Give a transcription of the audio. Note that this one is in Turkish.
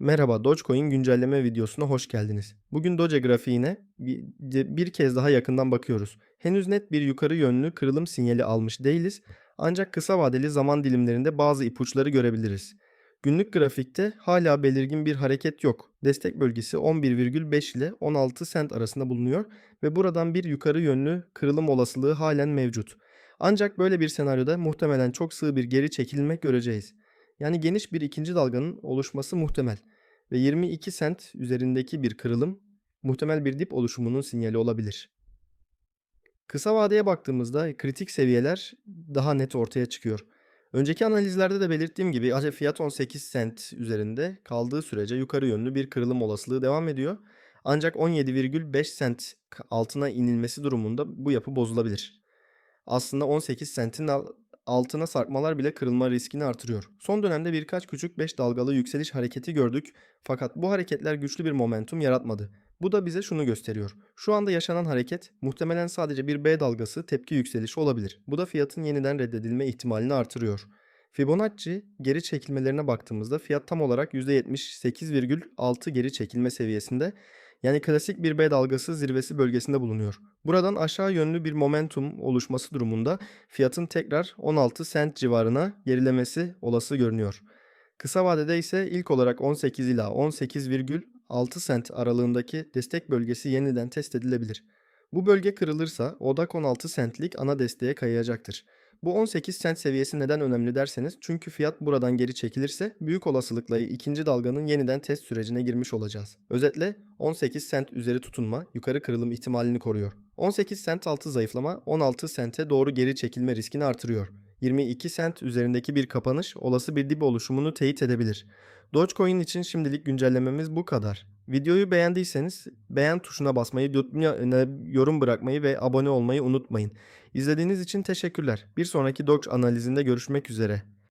Merhaba, Dogecoin güncelleme videosuna hoş geldiniz. Bugün Doge grafiğine bir, kez daha yakından bakıyoruz. Henüz net bir yukarı yönlü kırılım sinyali almış değiliz, ancak kısa vadeli zaman dilimlerinde bazı ipuçları görebiliriz. Günlük grafikte hala belirgin bir hareket yok. Destek bölgesi 11,5 ile 16 sent arasında bulunuyor ve buradan bir yukarı yönlü kırılım olasılığı halen mevcut. Ancak böyle bir senaryoda muhtemelen çok sığ bir geri çekilme göreceğiz. Yani geniş bir ikinci dalganın oluşması muhtemel ve 22 sent üzerindeki bir kırılım muhtemel bir dip oluşumunun sinyali olabilir. Kısa vadeye baktığımızda kritik seviyeler daha net ortaya çıkıyor. Önceki analizlerde de belirttiğim gibi ancak fiyat 18 sent üzerinde kaldığı sürece yukarı yönlü bir kırılım olasılığı devam ediyor. Ancak 17,5 sent altına inilmesi durumunda bu yapı bozulabilir. Aslında 18 sentin altına sarkmalar bile kırılma riskini artırıyor. Son dönemde birkaç küçük 5 dalgalı yükseliş hareketi gördük fakat bu hareketler güçlü bir momentum yaratmadı. Bu da bize şunu gösteriyor. Şu anda yaşanan hareket muhtemelen sadece bir B dalgası tepki yükselişi olabilir. Bu da fiyatın yeniden reddedilme ihtimalini artırıyor. Fibonacci geri çekilmelerine baktığımızda fiyat tam olarak %78,6 geri çekilme seviyesinde yani klasik bir B dalgası zirvesi bölgesinde bulunuyor. Buradan aşağı yönlü bir momentum oluşması durumunda fiyatın tekrar 16 sent civarına gerilemesi olası görünüyor. Kısa vadede ise ilk olarak 18 ila 18,6 sent aralığındaki destek bölgesi yeniden test edilebilir. Bu bölge kırılırsa odak 16 sentlik ana desteğe kayacaktır. Bu 18 sent seviyesi neden önemli derseniz çünkü fiyat buradan geri çekilirse büyük olasılıkla ikinci dalganın yeniden test sürecine girmiş olacağız. Özetle 18 sent üzeri tutunma yukarı kırılım ihtimalini koruyor. 18 sent altı zayıflama 16 sente doğru geri çekilme riskini artırıyor. 22 sent üzerindeki bir kapanış olası bir dip oluşumunu teyit edebilir. Dogecoin için şimdilik güncellememiz bu kadar. Videoyu beğendiyseniz beğen tuşuna basmayı, yorum bırakmayı ve abone olmayı unutmayın. İzlediğiniz için teşekkürler. Bir sonraki Doge analizinde görüşmek üzere.